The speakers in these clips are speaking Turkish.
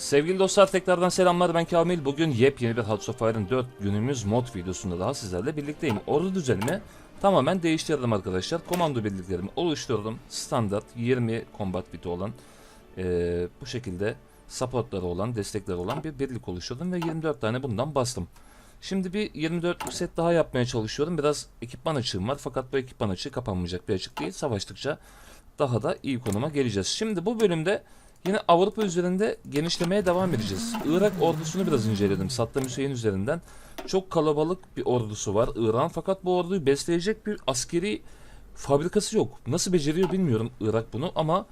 Sevgili dostlar tekrardan selamlar ben Kamil. Bugün yepyeni bir Hearts of Fire'ın 4 günümüz mod videosunda daha sizlerle birlikteyim. Ordu düzenimi tamamen değiştirdim arkadaşlar. Komando birliklerimi oluşturdum. Standart 20 combat biti olan eee, bu şekilde supportları olan, destekleri olan bir birlik oluşturdum ve 24 tane bundan bastım. Şimdi bir 24 set daha yapmaya çalışıyorum. Biraz ekipman açığım var fakat bu ekipman açığı kapanmayacak bir açık değil. Savaştıkça daha da iyi konuma geleceğiz. Şimdi bu bölümde yine Avrupa üzerinde genişlemeye devam edeceğiz. Irak ordusunu biraz inceledim Saddam Hüseyin üzerinden. Çok kalabalık bir ordusu var İran fakat bu orduyu besleyecek bir askeri fabrikası yok. Nasıl beceriyor bilmiyorum Irak bunu ama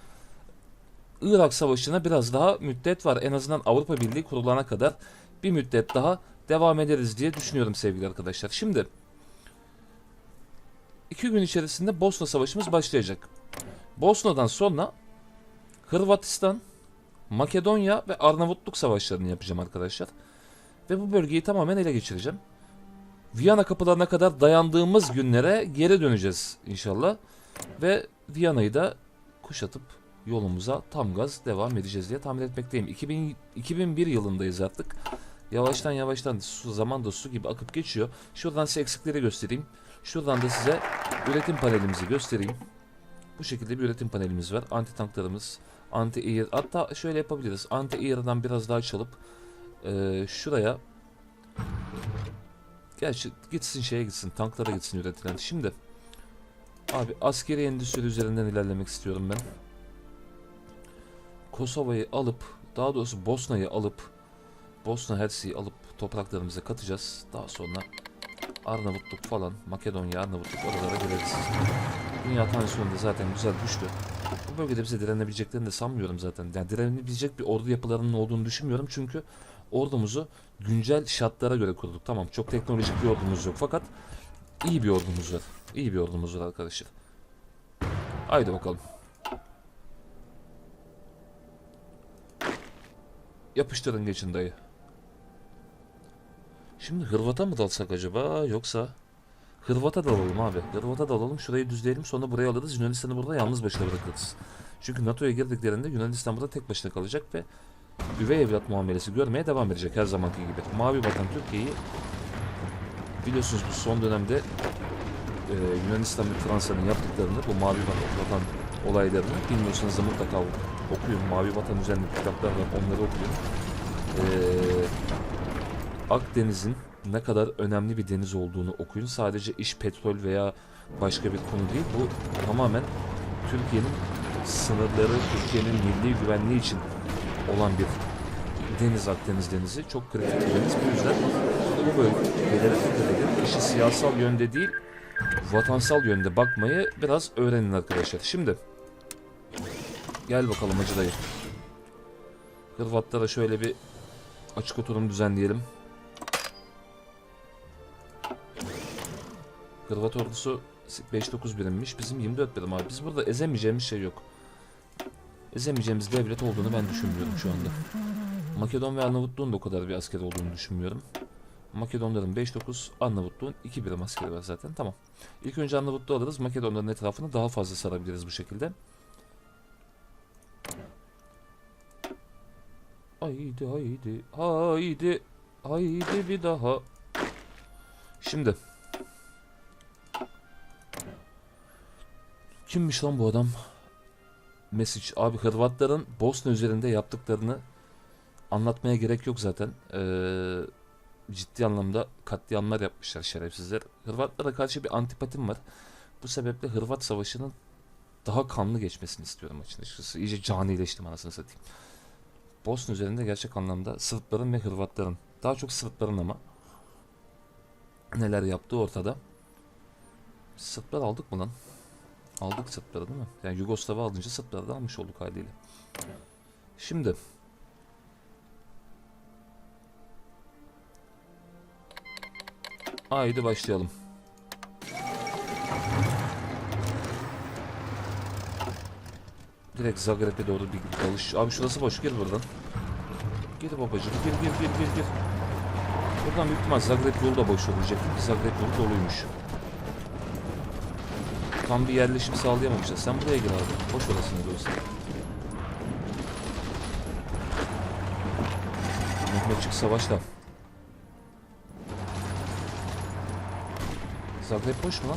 Irak Savaşı'na biraz daha müddet var. En azından Avrupa Birliği kurulana kadar bir müddet daha devam ederiz diye düşünüyorum sevgili arkadaşlar. Şimdi iki gün içerisinde Bosna Savaşımız başlayacak. Bosna'dan sonra Hırvatistan, Makedonya ve Arnavutluk savaşlarını yapacağım arkadaşlar. Ve bu bölgeyi tamamen ele geçireceğim. Viyana kapılarına kadar dayandığımız günlere geri döneceğiz inşallah. Ve Viyana'yı da kuşatıp yolumuza tam gaz devam edeceğiz diye tahmin etmekteyim. 2000, 2001 yılındayız artık. Yavaştan yavaştan su, zaman da su gibi akıp geçiyor. Şuradan size eksikleri göstereyim. Şuradan da size üretim panelimizi göstereyim. Bu şekilde bir üretim panelimiz var. Anti tanklarımız, anti air. Hatta şöyle yapabiliriz. Anti air'dan biraz daha çalıp eee, şuraya Gerçi gitsin şeye gitsin, tanklara gitsin üretilen. Şimdi abi askeri endüstri üzerinden ilerlemek istiyorum ben. Kosova'yı alıp, daha doğrusu Bosna'yı alıp, Bosna Hersek'i alıp topraklarımıza katacağız. Daha sonra Arnavutluk falan, Makedonya, Arnavutluk oralara geliriz. Dünya tansiyonu da zaten güzel düştü. Bu bölgede bize direnebileceklerini de sanmıyorum zaten. Yani direnebilecek bir ordu yapılarının olduğunu düşünmüyorum çünkü ordumuzu güncel şartlara göre kurduk. Tamam çok teknolojik bir ordumuz yok fakat iyi bir ordumuz var. İyi bir ordumuz var arkadaşlar. Haydi bakalım. Yapıştırın geçin dayı. Şimdi Hırvat'a mı dalsak acaba yoksa Hırvat'a dalalım abi. Hırvat'a dalalım şurayı düzleyelim sonra buraya alırız Yunanistan'ı burada yalnız başına bırakırız. Çünkü NATO'ya girdiklerinde Yunanistan burada tek başına kalacak ve üvey evlat muamelesi görmeye devam edecek her zamanki gibi. Mavi Vatan Türkiye'yi biliyorsunuz bu son dönemde e, Yunanistan ve Fransa'nın yaptıklarını bu Mavi Vatan olaylarını bilmiyorsanız da mutlaka okuyun. Mavi Vatan üzerinde kitaplar var onları okuyun. E, Akdeniz'in ne kadar önemli bir deniz olduğunu okuyun. Sadece iş petrol veya başka bir konu değil. Bu tamamen Türkiye'nin sınırları, Türkiye'nin milli güvenliği için olan bir deniz Akdeniz denizi. Çok kritik bir deniz. Bu yüzden bu bölgelere dikkat edin. İşi siyasal yönde değil, vatansal yönde bakmayı biraz öğrenin arkadaşlar. Şimdi gel bakalım Hacı dayı. Hırvatlara şöyle bir açık oturum düzenleyelim. Hırvat ordusu 5-9 birimmiş. Bizim 24 birim abi. Biz burada ezemeyeceğimiz şey yok. Ezemeyeceğimiz devlet olduğunu ben düşünmüyorum şu anda. Makedon ve Arnavutluğun da o kadar bir asker olduğunu düşünmüyorum. Makedonların 5-9, Arnavutluğun 2 birim askeri var zaten. Tamam. İlk önce Arnavutluğu alırız. Makedonların etrafını daha fazla sarabiliriz bu şekilde. Haydi haydi haydi haydi bir daha. Şimdi Kimmiş lan bu adam? Message. Abi Hırvatların Bosna üzerinde yaptıklarını anlatmaya gerek yok zaten. Ee, ciddi anlamda katliamlar yapmışlar şerefsizler. Hırvatlara karşı bir antipatim var. Bu sebeple Hırvat Savaşı'nın daha kanlı geçmesini istiyorum açıkçası. İyice canileştim anasını satayım. Bosna üzerinde gerçek anlamda Sırpların ve Hırvatların, daha çok Sırpların ama neler yaptığı ortada. Sırplar aldık mı lan? Aldık Sırpları değil mi? Yani Yugoslav'ı alınca Sırpları da almış olduk haliyle. Şimdi Haydi başlayalım. Direkt Zagreb'e doğru bir dalış. Abi şurası boş gir buradan. Gir babacığım gir gir gir gir gir. Buradan büyük ihtimal Zagreb yolu da boş olacak. Zagreb yolu doluymuş. Tam bir yerleşim sağlayamamışlar. Sen buraya gir abi. Boş de olsa. Meçik savaşta. Zagreb boş mu lan?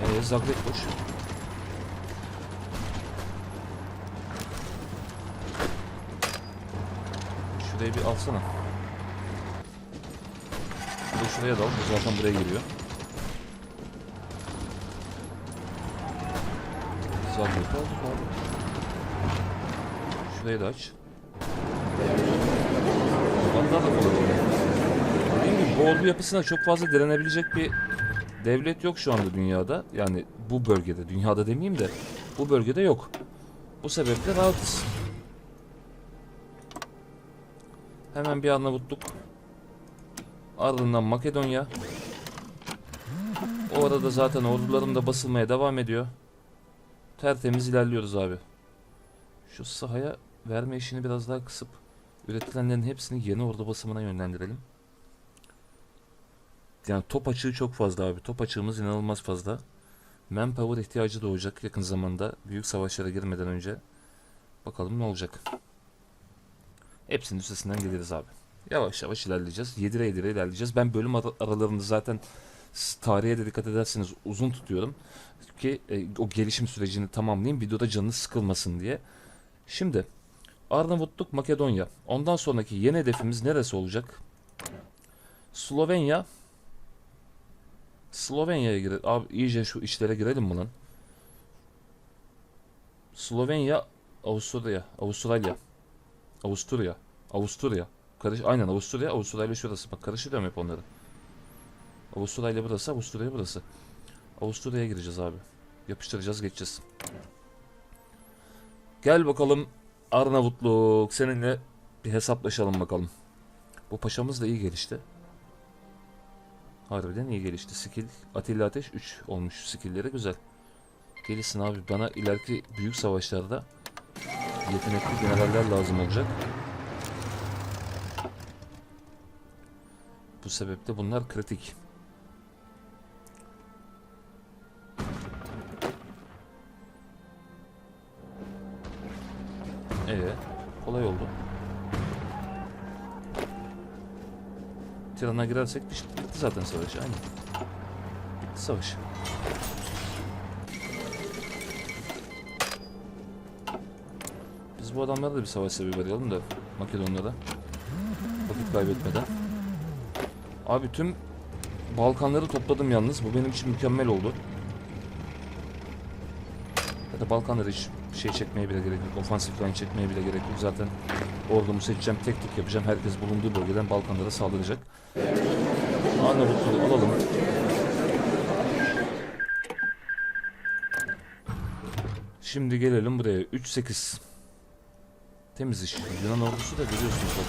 Eee Zagreb boş. Şurayı bir alsana. Bir de şuraya dal. Bu zaten buraya geliyor. Aldık abi. Şurayı da aç. Vandal da kolay oluyor. Dediğim gibi bu ordu yapısına çok fazla direnebilecek bir devlet yok şu anda dünyada. Yani bu bölgede. Dünyada demeyeyim de bu bölgede yok. Bu sebeple rahatız. Hemen bir Arnavutluk. Ardından Makedonya. O arada zaten ordularım da basılmaya devam ediyor. Tertemiz ilerliyoruz abi. Şu sahaya verme işini biraz daha kısıp üretilenlerin hepsini yeni ordu basımına yönlendirelim. Yani top açığı çok fazla abi. Top açığımız inanılmaz fazla. Manpower ihtiyacı doğacak yakın zamanda. Büyük savaşlara girmeden önce. Bakalım ne olacak. Hepsinin üstesinden geliriz abi. Yavaş yavaş ilerleyeceğiz. Yedire yedire ilerleyeceğiz. Ben bölüm aralarını zaten tarihe de dikkat ederseniz uzun tutuyorum. Ki e, o gelişim sürecini tamamlayayım. Videoda canınız sıkılmasın diye. Şimdi Arnavutluk, Makedonya. Ondan sonraki yeni hedefimiz neresi olacak? Slovenya. Slovenya'ya girelim. Abi iyice şu işlere girelim mi lan? Slovenya, Avusturya, Avustralya. Avusturya. Avusturya. Karış Aynen Avusturya, Avustralya şurası. Bak karıştırıyorum hep onları. Avustralya burası, Avusturya burası. Avusturya'ya gireceğiz abi. Yapıştıracağız, geçeceğiz. Gel bakalım Arnavutluk. Seninle bir hesaplaşalım bakalım. Bu paşamız da iyi gelişti. Harbiden iyi gelişti. Skill Atilla Ateş 3 olmuş. Skillleri güzel. Gelişsin abi. Bana ileriki büyük savaşlarda yetenekli generaller lazım olacak. Bu sebeple bunlar kritik. Ee, kolay oldu. Tiran'a girersek bitti bitti zaten savaş. Aynen. Bitti savaş. Biz bu adamlara da bir savaş sebebi arayalım da Makedonlara. Vakit kaybetmeden. Abi tüm Balkanları topladım yalnız. Bu benim için mükemmel oldu. Ya da Balkanları hiç şey çekmeye bile gerek yok. Ofansif line çekmeye bile gerek yok. Zaten ordumu seçeceğim, tek tek yapacağım. Herkes bulunduğu bölgeden Balkanlara saldıracak. Arnavutluğu alalım. Şimdi gelelim buraya. 3-8. Temiz iş. Yunan ordusu da görüyorsunuz bak.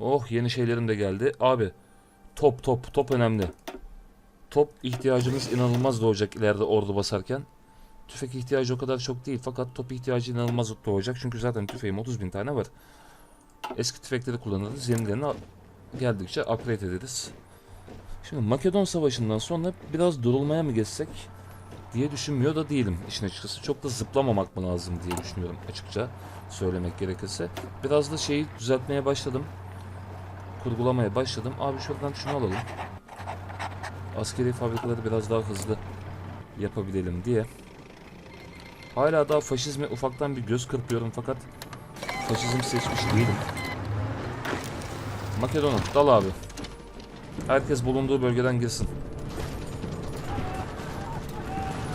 Oh yeni şeylerim de geldi. Abi top top top önemli. Top ihtiyacımız inanılmaz doğacak ileride ordu basarken. Tüfek ihtiyacı o kadar çok değil fakat top ihtiyacı inanılmaz doğacak. Çünkü zaten tüfeğim 30 bin tane var. Eski tüfekleri kullanırız. Yenilerini geldikçe upgrade ederiz. Şimdi Makedon Savaşı'ndan sonra biraz durulmaya mı geçsek diye düşünmüyor da değilim işin açıkçası. Çok da zıplamamak mı lazım diye düşünüyorum açıkça söylemek gerekirse. Biraz da şeyi düzeltmeye başladım. Kurgulamaya başladım. Abi şuradan şunu alalım. Askeri fabrikaları biraz daha hızlı yapabilelim diye. Hala daha faşizme ufaktan bir göz kırpıyorum fakat faşizm seçmiş değilim. Makedon'um dal abi. Herkes bulunduğu bölgeden girsin.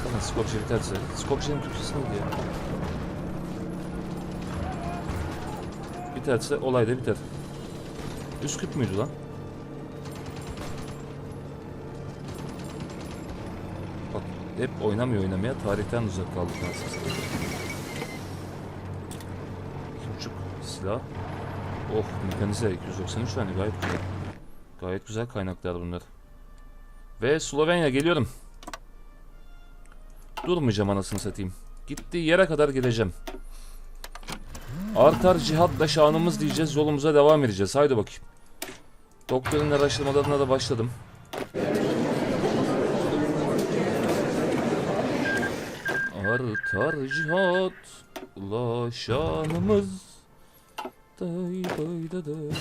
Bakın Skopje biterse. Skopje'nin Türkçesi neydi ya? Biterse olay da biter. Üsküp müydü lan? Hep oynamıyor oynamaya tarihten uzak kaldık. İki buçuk silah. Oh mekanize 293 tane gayet güzel. Gayet güzel kaynaklar bunlar. Ve Slovenya geliyorum. Durmayacağım anasını satayım. Gittiği yere kadar gideceğim. Artar cihatla şanımız diyeceğiz. Yolumuza devam edeceğiz. Haydi bakayım. Doktorun araştırmalarına da başladım. Artar cihatla day.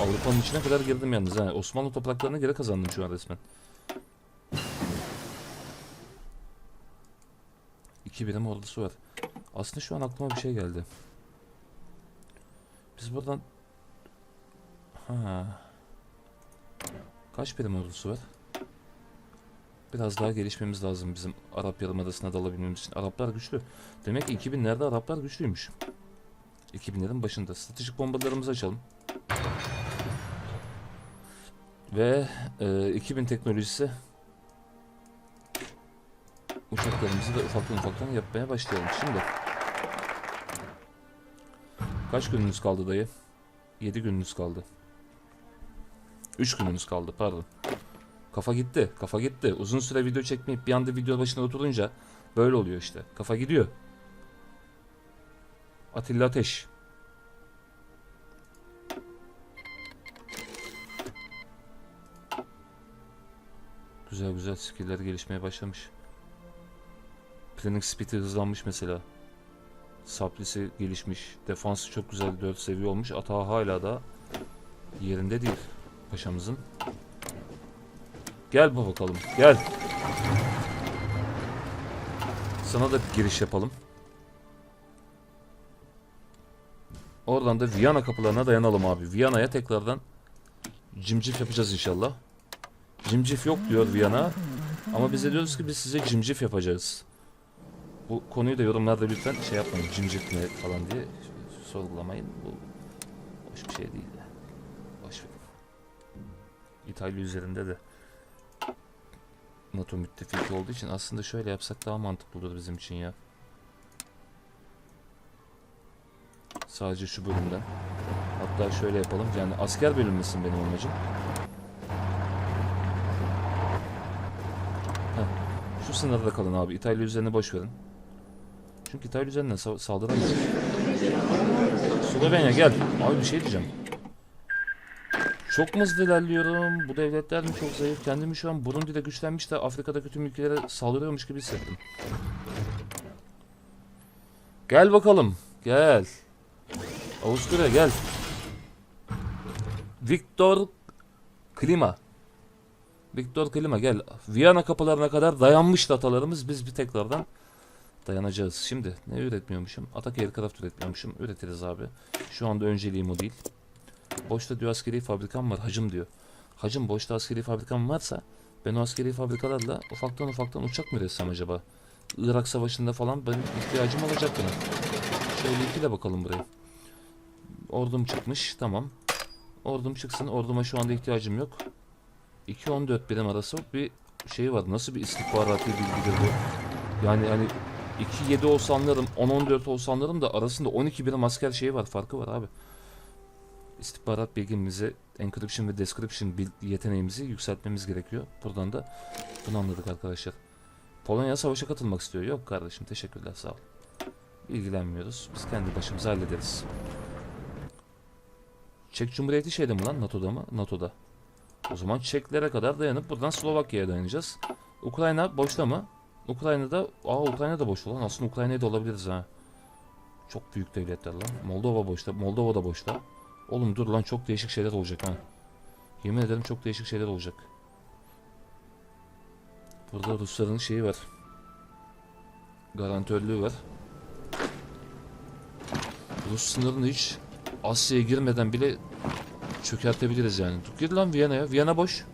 Avrupa'nın içine kadar girdim yalnız ha. Osmanlı topraklarına geri kazandım şu an resmen. İki birim ordusu var. Aslında şu an aklıma bir şey geldi. Biz buradan... Ha. Kaç birim ordusu var? Biraz daha gelişmemiz lazım bizim Arap Yarımadası'na dalabilmemiz için. Araplar güçlü. Demek ki 2000'lerde Araplar güçlüymüş. 2000'lerin başında. Stratejik bombalarımızı açalım. Ve e, 2000 teknolojisi uçaklarımızı da ufaktan ufaktan yapmaya başlayalım. Şimdi kaç gününüz kaldı dayı? 7 gününüz kaldı. 3 gününüz kaldı pardon. Kafa gitti. Kafa gitti. Uzun süre video çekmeyip bir anda video başına oturunca böyle oluyor işte. Kafa gidiyor. Atilla Ateş. Güzel güzel skill'ler gelişmeye başlamış. Planning speed'i hızlanmış mesela. Saplisi gelişmiş. Defansı çok güzel 4 seviye olmuş. Atağı hala da yerinde değil paşamızın. Gel bakalım. Gel. Sana da giriş yapalım. Oradan da Viyana kapılarına dayanalım abi. Viyana'ya tekrardan cimcif yapacağız inşallah. Cimcif yok diyor Viyana. Ama biz de diyoruz ki biz size cimcif yapacağız. Bu konuyu da yorumlarda lütfen şey yapmayın. Cimcif ne falan diye sorgulamayın. Bu hoş bir şey değil de. Boş. İtalya üzerinde de NATO müttefiki olduğu için aslında şöyle yapsak daha mantıklı olur bizim için ya. Sadece şu bölümden. Hatta şöyle yapalım. Yani asker bölünmesin benim amacım. Heh. Şu sınırda kalın abi. İtalya üzerine boş verin. Çünkü İtalya üzerinden sa saldıramayız. Slovenya gel. Abi bir şey diyeceğim. Çok mu hızlı ilerliyorum? Bu devletler mi çok zayıf? Kendimi şu an Burundi'de güçlenmiş de Afrika'daki tüm ülkelere saldırıyormuş gibi hissettim. Gel bakalım. Gel. Avusturya gel. Viktor Klima. Viktor Klima gel. Viyana kapılarına kadar dayanmış atalarımız. Biz bir tekrardan dayanacağız. Şimdi ne üretmiyormuşum? Atak aircraft üretmiyormuşum. Üretiriz abi. Şu anda önceliğim o değil. Boşta diyor askeri fabrikam var hacım diyor. Hacım boşta askeri fabrikam varsa ben o askeri fabrikalarla ufaktan ufaktan uçak mı üretsem acaba? Irak savaşında falan benim ihtiyacım olacak buna. Şöyle iki de bakalım buraya. Ordum çıkmış tamam. Ordum çıksın orduma şu anda ihtiyacım yok. 2-14 birim arası bir şey var. Nasıl bir istihbarati bilgidir bu? Yani hani 2-7 olsa anlarım 10-14 olsa anlarım da arasında 12 birim asker şeyi var farkı var abi istihbarat bilgimizi, encryption ve description yeteneğimizi yükseltmemiz gerekiyor. Buradan da bunu anladık arkadaşlar. Polonya savaşa katılmak istiyor. Yok kardeşim teşekkürler sağ ol. İlgilenmiyoruz. Biz kendi başımıza hallederiz. Çek Cumhuriyeti şeyde mi lan? NATO'da mı? NATO'da. O zaman Çeklere kadar dayanıp buradan Slovakya'ya dayanacağız. Ukrayna boşta mı? Ukrayna'da... Aa Ukrayna da boşta lan. Aslında Ukrayna'ya da olabiliriz ha. Çok büyük devletler lan. Moldova boşta. Moldova da boşta. Oğlum dur lan çok değişik şeyler olacak ha. Yemin ederim çok değişik şeyler olacak. Burada Rusların şeyi var. Garantörlüğü var. Rus sınırını hiç Asya'ya girmeden bile çökertebiliriz yani. Gir lan Viyana'ya. Viyana boş.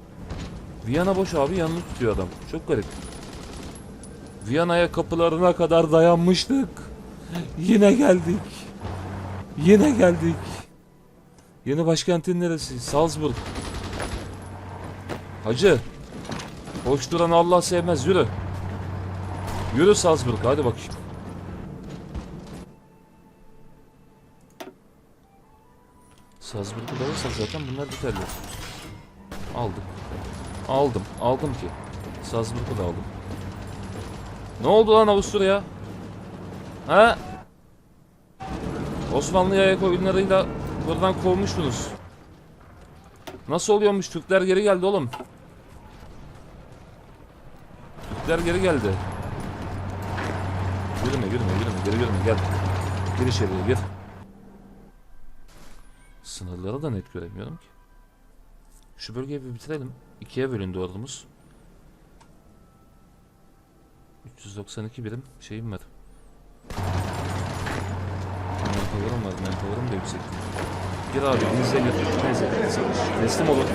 Viyana boş abi yanını tutuyor adam. Çok garip. Viyana'ya kapılarına kadar dayanmıştık. Yine geldik. Yine geldik. Yeni başkentin neresi? Salzburg. Hacı. Boş duran Allah sevmez. Yürü. Yürü Salzburg. Hadi bakayım. Salzburg'u da alırsak zaten bunlar biterler. Aldım. Aldım. Aldım ki. Salzburg'u da aldım. Ne oldu lan Avusturya? Ha? Osmanlı yayak oyunlarıyla buradan kovmuştunuz. Nasıl oluyormuş? Türkler geri geldi oğlum. Türkler geri geldi. Yürüme yürüme yürüme geri yürüme gel. Gir içeriye gir. Sınırları da net göremiyorum ki. Şu bölgeyi bir bitirelim. İkiye bölündü ordumuz. 392 birim şeyim var. Manpower'ım var. Manpower'ım da yüksek. Gir abi elinizle götür. Neyse. Teslim olun.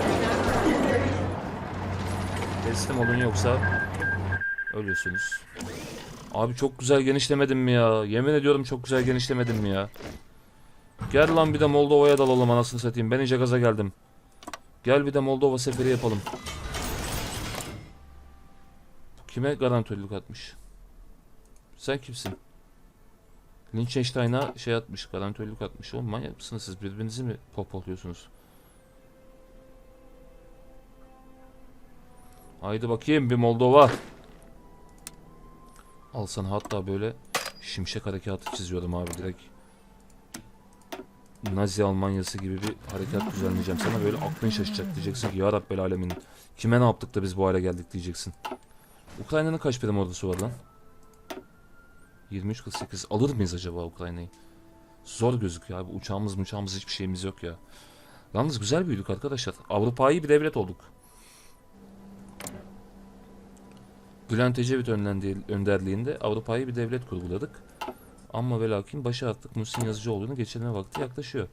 Teslim olun yoksa ölüyorsunuz. Abi çok güzel genişlemedim mi ya? Yemin ediyorum çok güzel genişlemedim mi ya? Gel lan bir de Moldova'ya dalalım anasını satayım. Ben iyice gaza geldim. Gel bir de Moldova seferi yapalım. Kime garantörlük atmış? Sen kimsin? Liechtenstein'a şey atmış, garantörlük atmış. Oğlum manyak mısınız siz? Birbirinizi mi pohpohluyorsunuz? Haydi bakayım bir Moldova. Al sana hatta böyle şimşek harekatı çiziyorum abi direkt. Nazi Almanyası gibi bir harekat düzenleyeceğim. Sana böyle aklın şaşacak diyeceksin ki ya Rabbel Alemin kime ne yaptık da biz bu hale geldik diyeceksin. Ukrayna'nın kaç birim ordusu var lan? 23-48 alır mıyız acaba Ukrayna'yı? Zor gözüküyor abi. Uçağımız uçağımız hiçbir şeyimiz yok ya. Yalnız güzel büyüdük arkadaşlar. Avrupa'yı bir devlet olduk. Bülent Ecevit önderliğinde Avrupa'yı bir devlet kurguladık. Ama ve lakin başa attık Muhsin Yazıcıoğlu'nu geçirme vakti yaklaşıyor.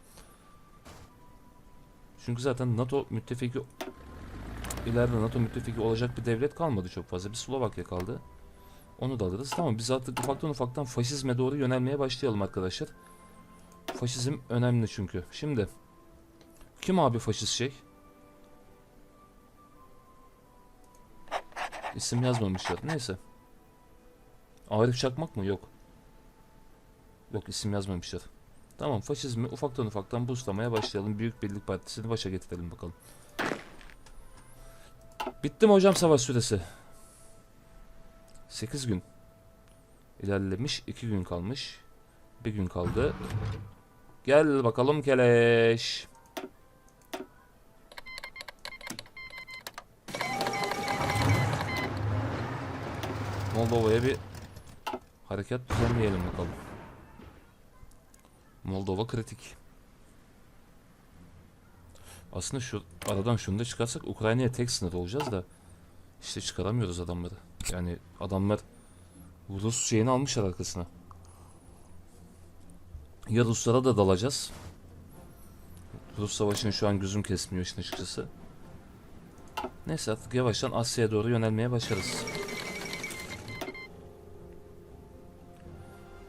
Çünkü zaten NATO müttefiki ileride NATO müttefiki olacak bir devlet kalmadı çok fazla. Bir Slovakya kaldı. Onu da alırız. Tamam biz artık ufaktan ufaktan faşizme doğru yönelmeye başlayalım arkadaşlar. Faşizm önemli çünkü. Şimdi kim abi faşist şey? İsim yazmamışlar. Neyse. Arif Çakmak mı? Yok. Yok isim yazmamışlar. Tamam faşizmi ufaktan ufaktan boostlamaya başlayalım. Büyük Birlik Partisi'ni başa getirelim bakalım. Bitti mi hocam savaş süresi? 8 gün. İlerlemiş. 2 gün kalmış. 1 gün kaldı. Gel bakalım keleş. Moldova'ya bir harekat düzenleyelim bakalım. Moldova kritik. Aslında şu aradan şunu da çıkarsak Ukrayna'ya tek sınır olacağız da işte çıkaramıyoruz adamları. Yani adamlar Rus şeyini almışlar arkasına. Ya Ruslara da dalacağız. Rus savaşını şu an gözüm kesmiyor işin açıkçası. Neyse artık yavaştan Asya'ya doğru yönelmeye başlarız.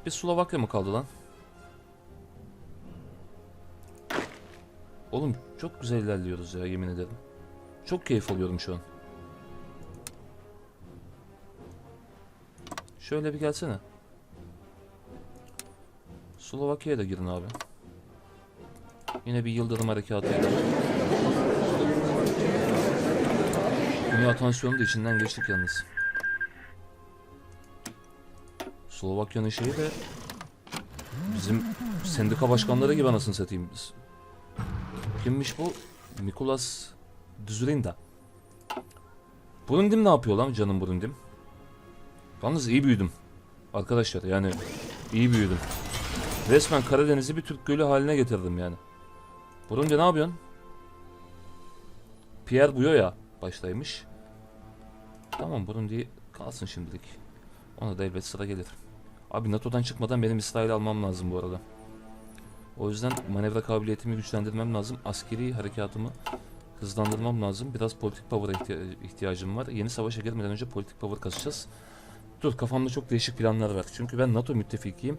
Bir Slovakya mı kaldı lan? Oğlum çok güzel ilerliyoruz ya yemin ederim. Çok keyif alıyorum şu an. Şöyle bir gelsene. Slovakya'ya da girin abi. Yine bir yıldırım harekatıyla. Dünya tansiyonu da içinden geçtik yalnız. Slovakya'nın şeyi de bizim sendika başkanları gibi anasını satayım biz. Kimmiş bu? Mikulas Düzürinda. Burundim ne yapıyor lan canım Burundim? Yalnız iyi büyüdüm. Arkadaşlar yani iyi büyüdüm. Resmen Karadeniz'i bir Türk gölü haline getirdim yani. Burundi ne yapıyorsun? Pierre Buyoya başlaymış. Tamam Burundi kalsın şimdilik. Ona da elbet sıra gelir. Abi NATO'dan çıkmadan benim İsrail almam lazım bu arada. O yüzden manevra kabiliyetimi güçlendirmem lazım. Askeri harekatımı hızlandırmam lazım. Biraz politik power'a ihtiya- ihtiyacım var. Yeni savaşa girmeden önce politik power kasacağız. Dur kafamda çok değişik planlar var. Çünkü ben NATO müttefikiyim.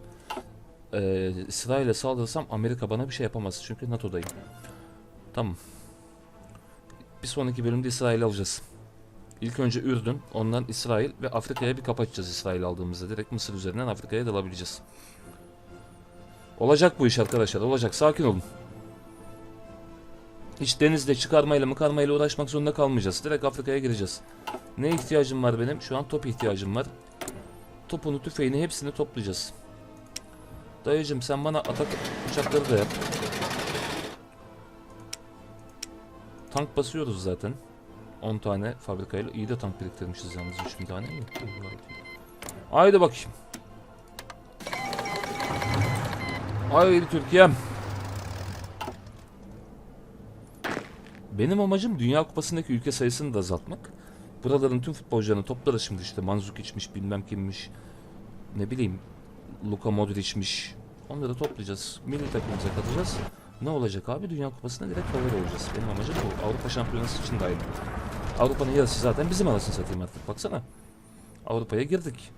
Ee, İsrail'e saldırırsam Amerika bana bir şey yapamaz. Çünkü NATO'dayım. Tamam. Bir sonraki bölümde İsrail'i alacağız. İlk önce Ürdün, ondan İsrail ve Afrika'ya bir kapatacağız İsrail aldığımızda. Direkt Mısır üzerinden Afrika'ya dalabileceğiz. Olacak bu iş arkadaşlar, olacak. Sakin olun. Hiç denizde çıkarmayla mıkarmayla uğraşmak zorunda kalmayacağız. Direkt Afrika'ya gireceğiz. Ne ihtiyacım var benim? Şu an top ihtiyacım var. Topunu, tüfeğini hepsini toplayacağız. Dayıcım sen bana atak uçakları da yap. Tank basıyoruz zaten. 10 tane fabrikayla. iyi de tank biriktirmişiz yalnız 3000 tane. Haydi bakayım. Haydi Türkiye'm. Benim amacım Dünya Kupası'ndaki ülke sayısını da azaltmak. Buraların tüm futbolcularını toplarız şimdi işte Manzukic'miş bilmem kimmiş. Ne bileyim Luka Modric'miş. Onları toplayacağız. Milli takımımıza katacağız. Ne olacak abi? Dünya Kupası'nda direkt favori olacağız. Benim amacım bu. Avrupa Şampiyonası için de aynı. Avrupa'nın yarısı zaten bizim arasını satayım artık. Baksana. Avrupa'ya girdik.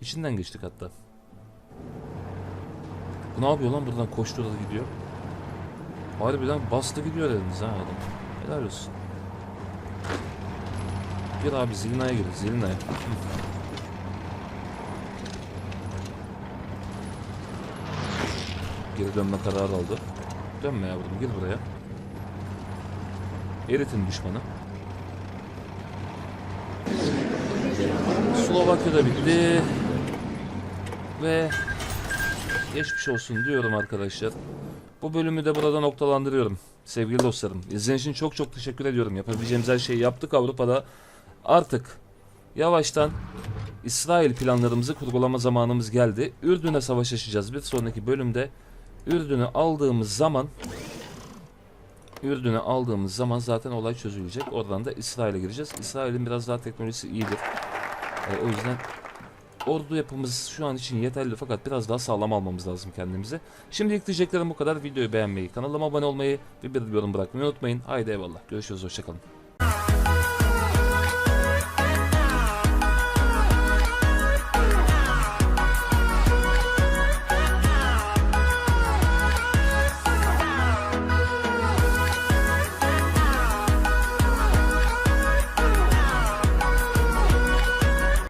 İçinden geçtik hatta. Bu ne yapıyor lan buradan koşturarak gidiyor. Harbiden bastı gidiyor eliniz ha adam. Helal olsun. Gir abi Zilina'ya gir. Zilina'ya. Geri dönme kararı aldı. Dönme yavrum gir buraya. Eritin düşmanı. Slovakya'da bitti. Ve geçmiş olsun diyorum arkadaşlar. Bu bölümü de burada noktalandırıyorum. Sevgili dostlarım. İzlediğiniz için çok çok teşekkür ediyorum. Yapabileceğimiz her şeyi yaptık Avrupa'da. Artık yavaştan İsrail planlarımızı kurgulama zamanımız geldi. Ürdün'e savaş açacağız. Bir sonraki bölümde Ürdün'ü aldığımız zaman Ürdün'ü aldığımız zaman zaten olay çözülecek. Oradan da İsrail'e gireceğiz. İsrail'in biraz daha teknolojisi iyidir. Ee, o yüzden ordu yapımız şu an için yeterli fakat biraz daha sağlam almamız lazım kendimize. Şimdilik diyeceklerim bu kadar. Videoyu beğenmeyi, kanalıma abone olmayı ve bir yorum bırakmayı unutmayın. Haydi eyvallah. Görüşürüz. Hoşçakalın.